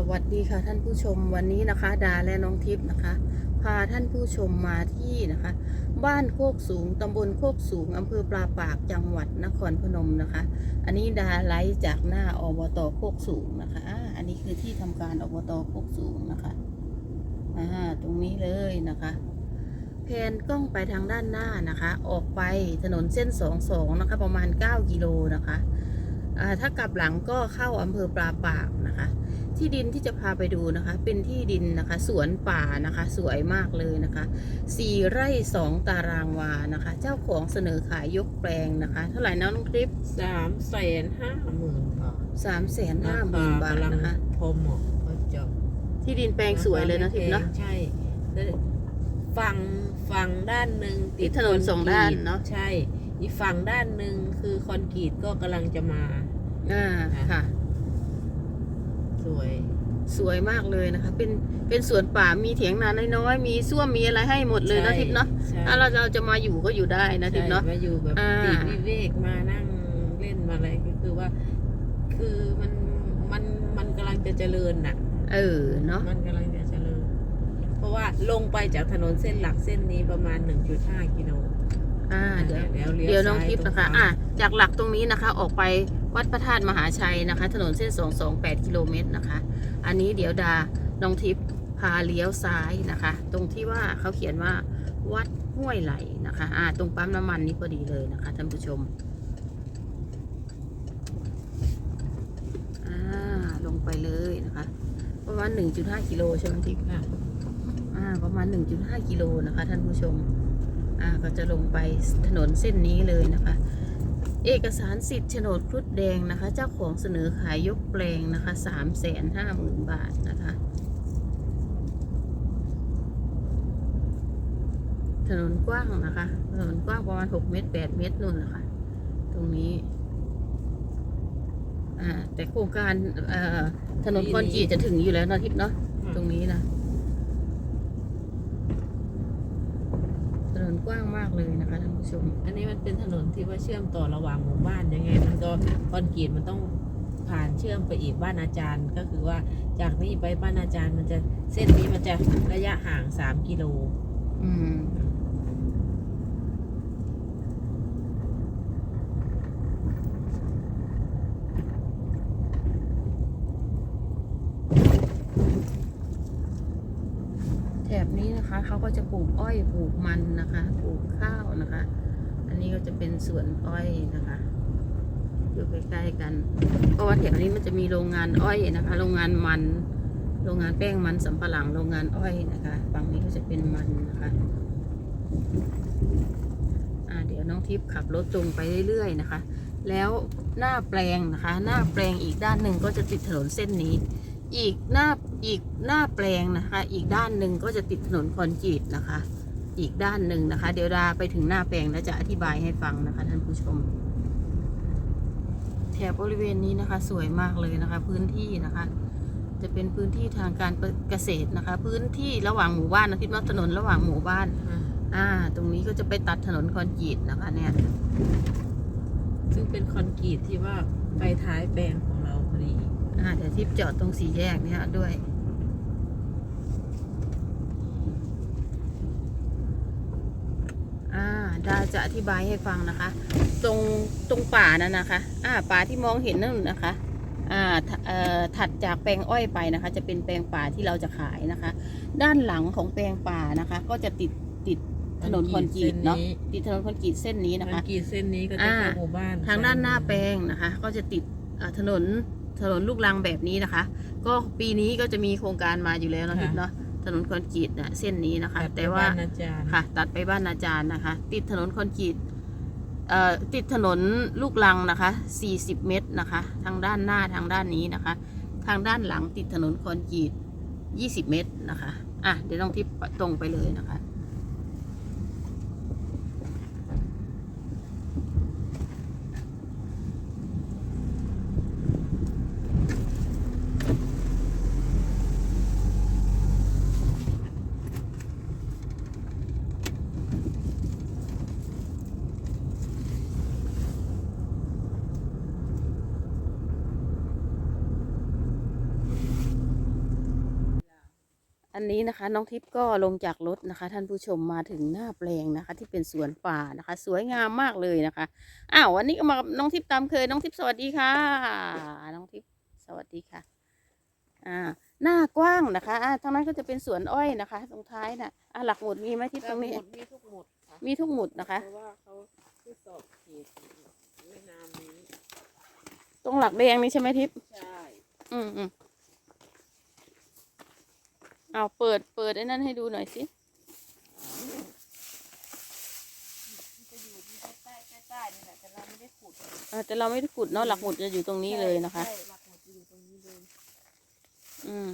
สวัสดีค่ะท่านผู้ชมวันนี้นะคะ ดาและน้องทิพย์นะคะ พาท่านผู้ชมมาที่นะคะ บ้านโคกสูงตำบลโคกสูงอำเภอปลาปากจังหวัดนครพนมนะคะ อันนี้ดาไลจากหน้าอบตโคกสูงนะคะอันนี้คือที่ทำการอบตโคกสูงนะคะอ่าตรงนี้เลยนะคะแพนกล้องไปทางด้านหน้านะคะ ออกไปถนนเส้นสองสองนะคะ ประมาณ 9กิโลนะคะถ้ากลับหลังก็เข้าอำเภอปลาปากนะคะ ที่ดินที่จะพาไปดูนะคะ เป็นที่ดินนะคะ สวนป่านะคะ สวยมากเลยนะคะสี่ไร่สองตารางวานะคะ เจ้าของเสนอขายยกแปลงนะคะ เท่าไหร่นะน้องคลิปสามแสนห้าหมื่นบาทสามแสนห้าหมื่นบาทนะคะพอเหมาะพอเจบที่ดินแปลงสวยเลยนะทิพย์เนาะใช่แล้วฝั่งฝั่งด้านหนึ่งติดถนนสองด้านเนอะใช่อีกฝั่งด้านหนึ่งคือคอนกรีตก็กำลังจะมาอ่าค่ะส วยสวยมากเลยนะคะ เป็นเป็นสวนป่ามีเถียงนาน้อยๆมีส้วมมีอะไรให้หมดเลยนะทิพย์เนาะใช่ถ้าเราจะจะมาอยู่ก็อยู่ได้นะทิพย์เนาะใช่มาอยู่แบบอ่าติดวิเวกมานั่งเล่นมาอะไรก็คือว่า คือมันมันมันกำลังจะเจริญน่ะ เออเนาะมันกำลังจะเจริญ เพราะว่าลงไปจากถนนเส้นหลักเส้นนี้ประมาณ 1.5กิโลอ่าเดี๋ยวแล้วเลี้ยวเดี๋ยวน้องซ้าทิพย์นะคะตรงกลางอะจากหลักตรงนี้นะคะออกไป วัดพระธาตุมหาชัยนะคะ ถนนเส้น 228 กิโลเมตรนะคะ อันนี้เดี๋ยวดา น้องทิพย์พาเลี้ยวซ้ายนะคะ ตรงที่ว่าเขาเขียนว่าวัดห้วยไหลนะคะ อ่า ตรงปั๊มน้ำมันนี่พอดีเลยนะคะท่านผู้ชม อ่า ลงไปเลยนะคะ ประมาณ 1.5 กิโลใช่ไหมทิพย์ค่ะ อ่า ประมาณ 1.5 กิโลนะคะ ท่านผู้ชม อ่า ก็จะลงไปถนนเส้นนี้เลยนะคะ เอกสารสิทธิ์โฉนดครุฑแดงนะคะ เจ้าของเสนอขายยกแปลงนะคะสามแสนห้าหมื่นบาทนะคะ ถนนกว้างนะคะ ถนนกว้างประมาณหกเมตรแปดเมตรนู่นแหละค่ะตรงนี้ อ่า แต่โครงการเอ่อถนนคอนกรีตจะถึงอยู่แล้วนะทิพย์เนาะ ตรงนี้นะ ถนนกว้ากเลยนะคะท่านผู้ชม อันนี้มันเป็นถนนที่ว่าเชื่อมต่อระหว่างหมู่บ้านยังไง มันก็คอนกรีตมันต้องผ่านเชื่อมไปอีกบ้านอาจารย์ ก็คือว่าจากนี้ไปบ้านอาจารย์มันจะเส้นนี้มันจะระยะห่างสามกิโล อืม แถบนี้นะคะ เขาก็จะป ลูกอ้อยปลูกมันนะคะปลูกข้าวนะคะ อันนี้ก็จะเป็นสวนอ้อยนะคะ อยู่ใกล้ๆกัน เพราะว่าแถวนี้มันจะมีโรงงานอ้อยนะคะ โรงงานมัน โรงงานแป้งมันสำปะหลังโรงงานอ้อยนะคะฝั่งนี้ก็จะเป็นมันนะคะเดี๋ยวน้องทิพย์ขับรถตรงไปเรื่อยๆนะคะ แล้วหน้าแปลงนะคะ หน้าแปลงอีกด้านหนึ่งก็จะติดถนนเส้นนี้ อีกหน้า อีกหน้าแปลงนะคะ อีกด้านหนึ่งก็จะติดถนนคอนกรีตนะคะ อีกด้านหนึ่งนะคะ เดี๋ยวดาไปถึงหน้าแปลงแล้วจะอธิบายให้ฟังนะคะ ท่านผู้ชม แถบบริเวณนี้นะคะ สวยมากเลยนะคะ พื้นที่นะคะ จะเป็นพื้นที่ทางการเกษตรนะคะ พื้นที่ระหว่างหมู่บ้านนะคิดว่าถนนระหว่างหมู่บ้านอ่า ตรงนี้ก็จะไปตัดถนนคอนกรีตนะคะ เนี่ย ซึ่งเป็นคอนกรีตที่ว่าไปท้ายแปลงของเราพอดี อ่าเดี๋ยวทิพย์จอดตรงสี่แยกเนี่ยด้วย อ่าดาจะอธิบายให้ฟังนะคะ ตรงตรงป่านั่นนะคะ อ่าป่าที่มองเห็นนั่นนะคะ อ่าถเอ่อถัดจากแปลงอ้อยไปนะคะ จะเป็นแปลงป่าที่เราจะขายนะคะ ด้านหลังของแปลงป่านะคะ ก็จะติดติดถนนคอนกรีตเนาะติดถนนคอนกรีตเส้นนี้คนะอนคะกรีตเส้นนี้ก็จะเข้าอ่าหมู่บ้านทางด้านหน้าแปลงนะคะ ก็จะติดอ่าถนน ถนนลูกรังแบบนี้นะคะ ก็ปีนี้ก็จะมีโครงการมาอยู่แล้วนะทิพย์เนาะถนนคอนกรีตนะเส้นนี้นะคะตัดไปแต่ว่าบ้นอาจารย์ค่ะ ตัดไปบ้านอาจารย์นะคะ ติดถนนคอนกรีตเอ่อติดถนนลูกรังนะคะ 40 เมตรนะคะ ทางด้านหน้าทางด้านนี้นะคะ ทางด้านหลังติดถนนคอนกรีต 20 เมตรนะคะอะเดี๋ยวต้องทิพย์ตรงไปเลยนะคะ อันนี้นะคะน้องทิพย์ก็ลงจากรถนะคะ ท่านผู้ชมมาถึงหน้าแปลงนะคะ ที่เป็นสวนป่านะคะ สวยงามมากเลยนะคะอ้าววันนี้ก็มากับน้องทิพย์ตามเคยน้องทิพย์สวัสดีค่ะ น้องทิพย์สวัสดีค่ะอ่าหน้ากว้างนะคะอ่าทางนั้นก็จะเป็นสวนอ้อยนะคะ ตรงท้ายน่ะอ่าหลักหมุดมีไหมทิพย์ตรงนี้หมดมีทุกหมดค่ะมีทุกหมุดนะคะ เพราะว่าเขาที่สอบเขตไม่นานนี้ตรงหลักแดงนี่ใช่ไหมทิพย์ใช่ อืมอืม เอาเปิดเปิดไอ้นั่นให้ดูหน่อยสิมันจะอยู่ที่ใต้ใต้ใต้นี่แหละแต่เราไม่ได้ขุดเออแต่เราไม่ได้ขุดเนาะหลักหมุดจะอยู่ตรงนี้เลยนะคะ ใช่หลักหมุดจะอยู่ตรงนี้เลยอืม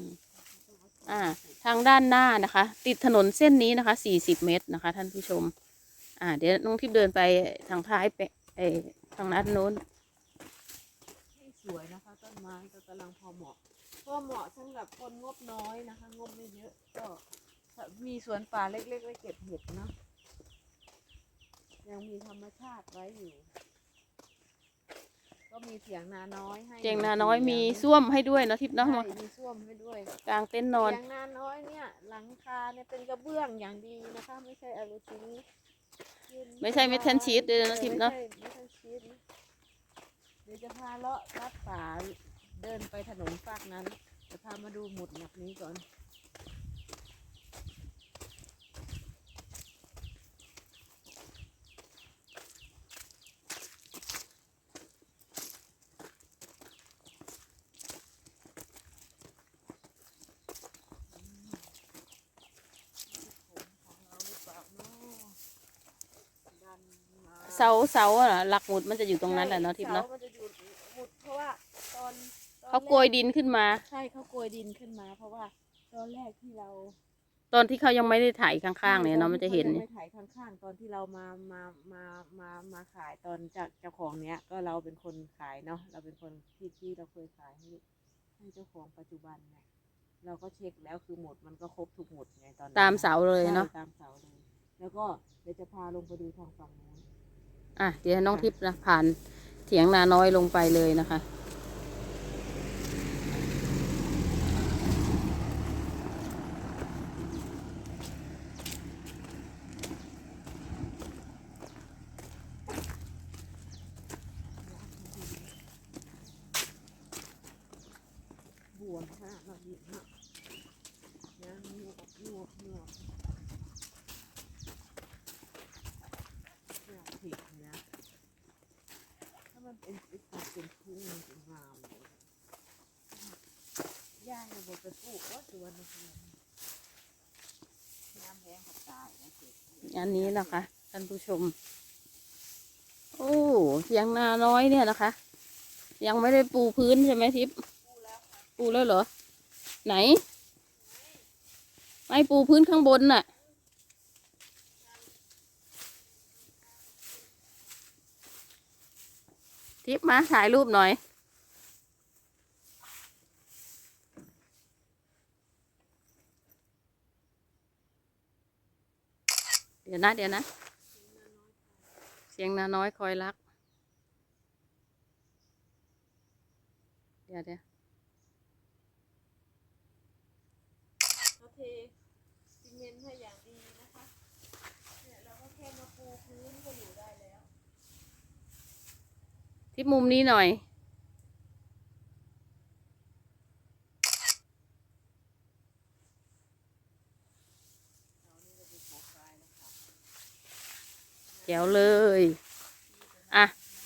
อ่า ทางด้านหน้านะคะ ติดถนนเส้นนี้นะคะ40เมตรนะคะ ท่านผู้ชม อ่า เดี๋ยวน้องทิพย์เดินไปทางท้ายไปเออทางนัดโน้น ให้สวยนะคะ ต้นไม้ก็กำลังพอเหมาะ พอเหมาะสำหรับคนงบน้อยนะคะ งบไม่เยอะ ก็มีสวนป่าเล็กๆไว้เก็บเห็ดเนาะยังมีธรรมชาติไว้อยู่ ก็มีเถียงนาน้อยให้เจียงนาน้อยมีส้วมให้ด้วยเนาะทิพย์เนาะใช่มีส้วมให้ด้วย กลางเต็นท์นอนเถียงนาน้อยเนี่ย หลังคาเนี่ยเป็นกระเบื้องอย่างดีนะคะ ไม่ใช่อลูซิงยืนไม่ใช่เมทัลชีตด้วยนะทิพย์เนาะไม่ใช่ไม่ใช่ชีสนะเดี๋ยวจะพาเลาะลัดป่า เดินไปถนนฝากนั้นจะพามาดูหมุดหลักนี้ก่อนเราเปล่าเนาะเสาเสาอะหลักหมุดมันจะอยู่ตรงนั้นแหละเนาะทิพย์เนาะสมัน เขาโกยดินขึ้นมา ใช่เขาโกยดินขึ้นมา เพราะว่าตอนแรกที่เราตอนที่เขายังไม่ได้ถ่ายข้างๆเนี่ยเนาะมันจะเห็นตอเนี่ที่ยขายังไม่ถ่ายข้างๆตอนที่เรามามามามามาขายตอนจากเจ้าของเนี้ย ก็เราเป็นคนขายเนาะเราเป็นคนที่ที่เราเคยขายให้ให้เจ้าของปัจจุบันเนี่ยเราก็เช็คแล้วคือหมดมันก็ครบทุกหมดไงตอนนั้นตามเสาเลยเนาะใช่ตามเสาเลย แล้วก็เดี๋ยวจะพาลงไปดูทางฝั่งนู้นอะเดี๋ยวน้องทิพย์นะผ่านเถียงนาน้อยลงไปเลยนะคะ บัวขนาดเราดีมากยังหยวกหยวกหยวกเนี่ยผิดนะถ้ามันเป็นเป็นสัตว์เป็นทุ่งมันจะงามเลยย่างใน บนไปปลูกว่าตัวนน้ำแห้งกับตายนะเจ๊อันนี้นะคะท่านผู้ชม โอ้เถียงนาน้อยเนี่ยนะคะ ยังไม่ได้ปูพื้นใช่ไหมทิพย์ปูแล้วเหรอ ไหน ไม่ปูพื้นข้างบนน่ะทิพมาถ่ายรูปหน่อย เดี๋ยวนะ เดี๋ยวนะ เสียงนาน้อยคอยรัก เดี๋ยวเดี๋ยวเขาเทซีเมนต์ให้อย่างดีนะคะ เนี่ยเราก็แค่มาปูพื้นก็อยู่ได้แล้ว ที่มุมนี้หน่อย แจ๋วเลย อะ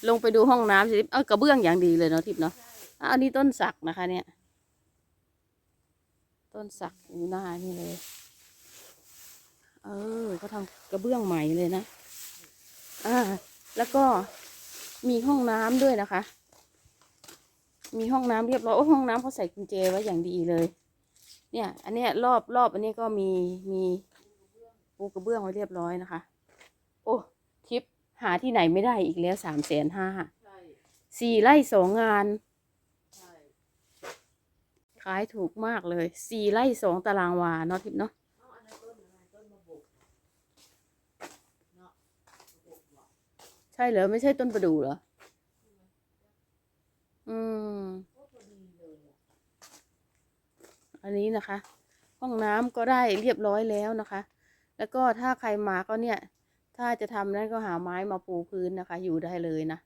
ลงไปดูห้องน้ำสิทิพย์เอ้ากระเบื้องอย่างดีเลยเนาะทิพย์เนาะอะอันนี้ต้นสักนะคะ เนี่ย ต้นสักอยู่หน้านี่เลย เออเขาทำกระเบื้องใหม่เลยนะ อ่า แล้วก็มีห้องน้ำด้วยนะคะ มีห้องน้ำเรียบร้อย โอ้ห้องน้ำเขาใส่กุญแจไว้อย่างดีเลย เนี่ย อันเนี้ยรอบรอบอันนี้ก็มีมีปูกระเบื้องไว้เรียบร้อยนะคะ หาที่ไหนไม่ได้อีกแล้วสามแสนห้าใช่สี่ไร่สองงานใช่ขายถูกมากเลยสี่ไร่สองตารางวาเนาะทิปเนาะเอาอันนั้นต้นอะไรต้นมะบกเนาะมะบกเหรอใช่เหรอ ไม่ใช่ต้นประดู่เหรอ อืมโอ้พอดีเลยอะอันนี้นะคะ ห้องน้ำก็ได้เรียบร้อยแล้วนะคะ แล้วก็ถ้าใครมาก็เนี่ย ถ้าจะทำนั้นก็หาไม้มาปูพื้นนะคะ อยู่ได้เลยนะ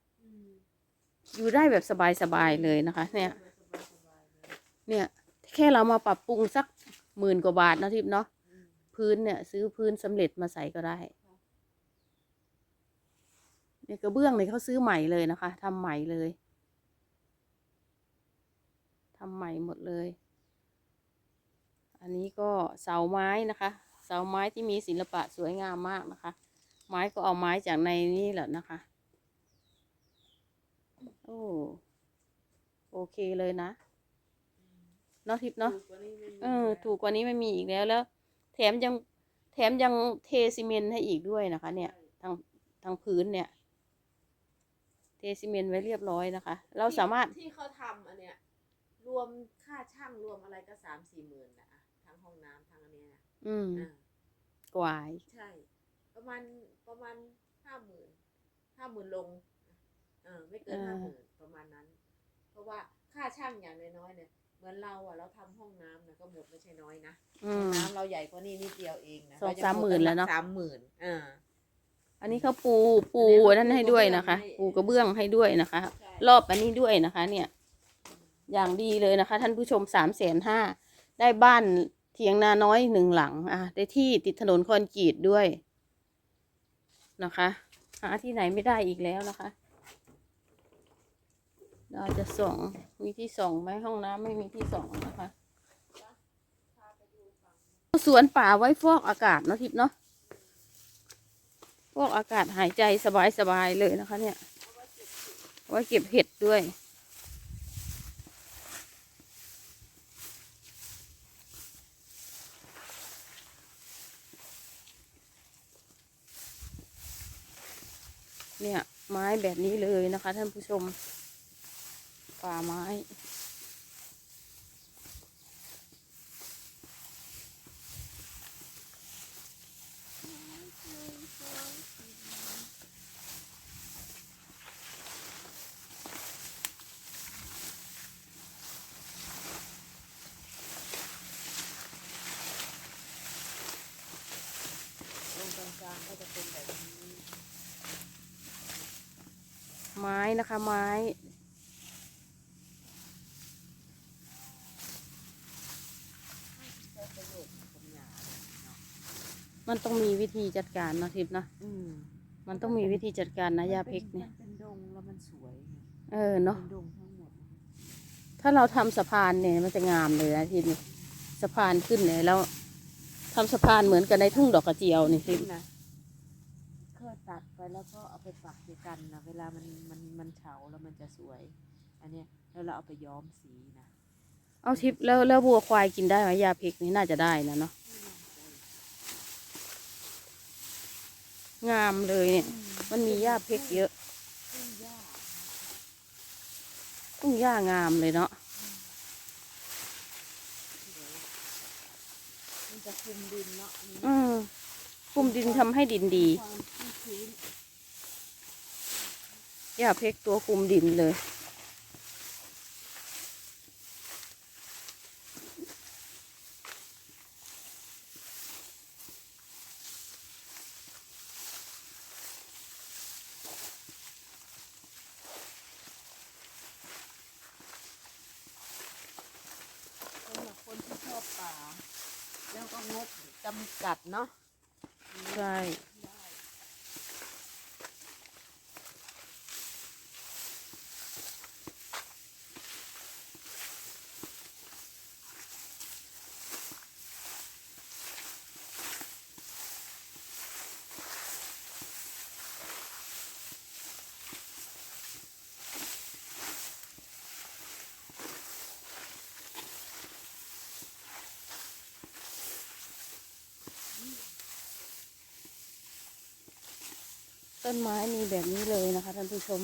อยู่ได้แบบสบายๆเลยนะคะ เนี่ย เนี่ย แค่เรามาปรับปรุงสักหมื่นกว่าบาทนะทิพย์เนาะ พื้นเนี่ย ซื้อพื้นสำเร็จมาใส่ก็ได้เนี่ยกระเบื้องเนี่ยเขาซื้อใหม่เลยนะคะทำใหม่เลยทำใหม่หมดเลย อันนี้ก็เสาไม้นะคะ เสาไม้ที่มีศิลปะสวยงามมากนะคะ ไม้ก็เอาไม้จากในนี่แหละนะคะ โอ้โอเคเลยนะเนาะทิพย์เนาะเออ ถูกกว่านี้ไม่มีอีกแล้วแล้ว แถมยังแถมยังเทซีเมนต์ให้อีกด้วยนะคะ เนี่ยทางทางพื้นเนี่ย เทซีเมนต์ไว้เรียบร้อยนะคะ เราสามารถที่เขาทำอันเนี้ยรวมค่าช่างรวมอะไรก็สามสี่หมื่นนะอะทั้งห้องน้ำทั้งอันเนี้ยนะอืมอ่ากวายใช่ ประมาณ ประมาณห้าหมื่นห้าหมื่นลงเออไม่เกินห้าหมื่นประมาณนั้น เพราะว่าค่าช่างอย่างน้อยๆเนี่ย เหมือนเราอะเราทำห้องน้ำนะก็หมดไม่ใช่น้อยนะอืห้องมน้ำเราใหญ่กว่านี้นิดเดียวเองนะสองเรยังสามหมื่นแล้วเนอะสามหมื่นอ่าอันนี้เขาปูปูอันนี้เขานั่นให้ด้วยนะคะ ปูปูกกระระเบื้เบื้อองงให้ด้วยนะคะใช่รอบอันนี้ด้วยนะคะ เนี่ย อย่างดีเลยนะคะ ท่านผู้ชมสามแสนห้าได้บ้านเถียงนาน้อยหนึ่งหลัง อะได้ที่ติดถนนคอนกรีตด้วย นะคะ หาที่ไหนไม่ได้อีกแล้วนะคะ เราจะส่องมีที่ส่องไหมห้องน้ำไม่มีที่ส่องนะคะสวนป่าไว้ฟอกอากาศเนาะทิพย์เนาะฟอกอากาศหายใจสบายๆเลยนะคะ เนี่ยเอาไว้เก็บเห็ดด้วย เนี่ยไม้แบบนี้เลยนะคะ ท่านผู้ชมป่าไม้ ตรงกลางๆก็จะเป็นแบบนี้ ไม้ นะคะ ไม้ใช้ประโยชน์กับหญ้าเนาะมันต้องมีวิธีจัดการเนาะทิพย์เนาะอืมมันต้องมีวิธีจัดการนะยาเพกเนี่ย มันเป็นดงแล้วมันสวยไงเออเนาะ เป็นดงทั้งหมด ถ้าเราทำสะพานเนี่ยมันจะงามเลยนะทิพย์นี่สะพานขึ้นเลยแล้วทำสะพานเหมือนกันในทุ่งดอกกระเจียวนี่ทิพย์นะเคยตัดไป แล้วก็เอาไปปักด้วยกันนะเวลามันมันมันเฉาแล้วมันจะสวย อันเนี้ยแล้วเราเอาไปย้อมสีนะเอาทิพย์แล้วแล้ววัวควายกินได้ไหมยาเพกนี่น่าจะได้นะเนาะงามเลยเนี่ย มันมีหญ้าเพกเยอะต้นหญ้าทุ่งหญ้างามเลยเนาะสวยมันจะคลุมดินเนาะอันนี้อืม คลุมดินทำให้ดินดีความชื้นหญ้าเพกตัวคลุมดินเลย สำหรับคนที่ชอบป่า แล้วก็งบจำกัดเนาะ ใต้นไม้มีแบบนี้เลยนะคะท่านผู้ชม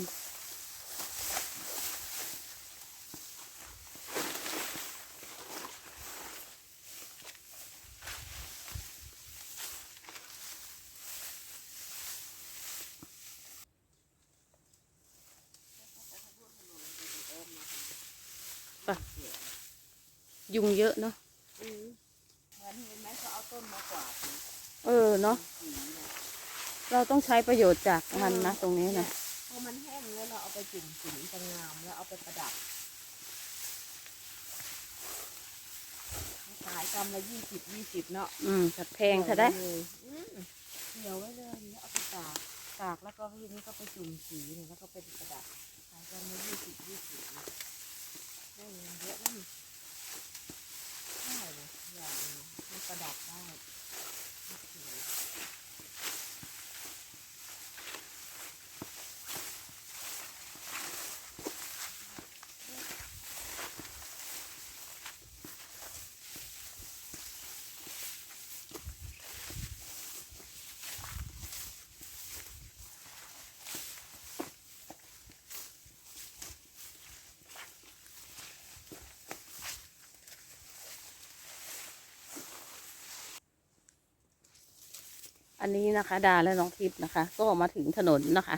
ไปยุงเยอะเนาะอืมไว้นเห็นไหมเขาเอาต้นมากวาดนะเออเนาะสีนะ เราต้องใช้ประโยชน์จากมันนะตรงนี้นะพอมันแห้งแล้วเราเอาไปจุ่มสีจะงามแล้วเอาไปประดับขายกำละยี่สิบยี่สิบเนาะอืมถัดแพงถ้าได้เกี่ยวว้เลยอืมเกี่ยวไว้เลยแล้วเอาไปตากตากแล้วก็ทีนี้ก็ไปจุ่มสีเนี่ยแล้วก็ไปประดับขายกำละยี่สิบยี่สิบนะได้เงินเยอะนะนี่ได้เลยอย่างหนึงมันประดับได้ นนี้นะคะ ดาและน้องทิพย์นะคะ ก็มาถึงถนนนะคะ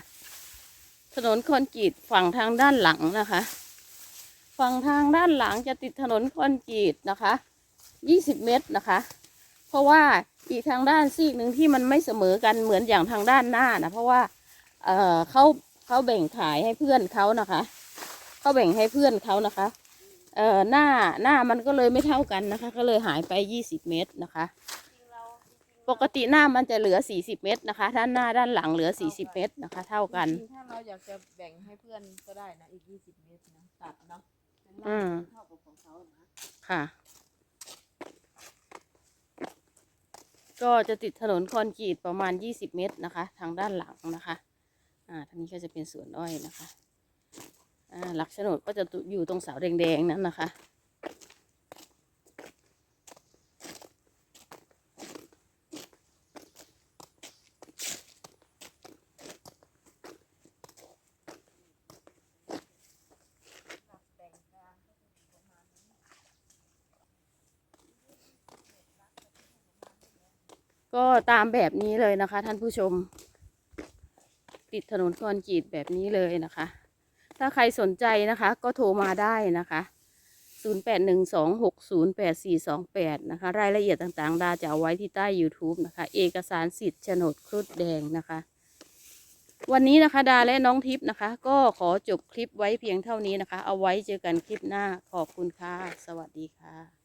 ถนนคอนกรีตฝั่งทางด้านหลังนะคะ ฝั่งทางด้านหลังจะติดถนนคอนกรีตนะคะ20เมตรนะคะ เพราะว่าอีกทางด้านซีกหนึ่งที่มันไม่เสมอกันเหมือนอย่างทางด้านหน้านะเพราะว่าเออเขาเขาแบ่งขายให้เพื่อนเขานะคะเขาแบ่งให้เพื่อนเขานะคะเออหน้าหน้ามันก็เลยไม่เท่ากันนะคะ ก็เลยหายไป20เมตรนะคะ ปกติหน้ามันจะเหลือ 40 เมตรนะคะ ด้านหน้าด้านหลังเหลือ 40 เมตรนะคะ เท่ากันจริงๆถ้าเราอยากจะแบ่งให้เพื่อนก็ได้นะ อีกยี่สิบเมตรนะตัดเนาะเป็นอืล่างมเท่ากับของเขานะค่ะ ก็จะติดถนนคอนกรีตประมาณ 20 เมตรนะคะ ทางด้านหลังนะคะ อ่าทางนี้ก็จะเป็นสวนอ้อยนะคะ อ่าหลักโฉนดก็จะอยู่ตรงเสาแดงๆนั้นนะคะ ก็ ตามแบบนี้เลยนะคะ ท่านผู้ชม ติดถนนคอนกรีตแบบนี้เลยนะคะ ถ้าใครสนใจนะคะ ก็โทรมาได้นะคะ 0812608428 นะคะ รายละเอียดต่างๆ ดาจะเอาไว้ที่ใต้ YouTube นะคะ เอกสารสิทธิ์โฉนดครุฑแดงนะคะ วันนี้นะคะดาและน้องทิพย์นะคะ ก็ขอจบคลิปไว้เพียงเท่านี้นะคะ เอาไว้เจอกันคลิปหน้าขอบคุณค่ะ สวัสดีค่ะ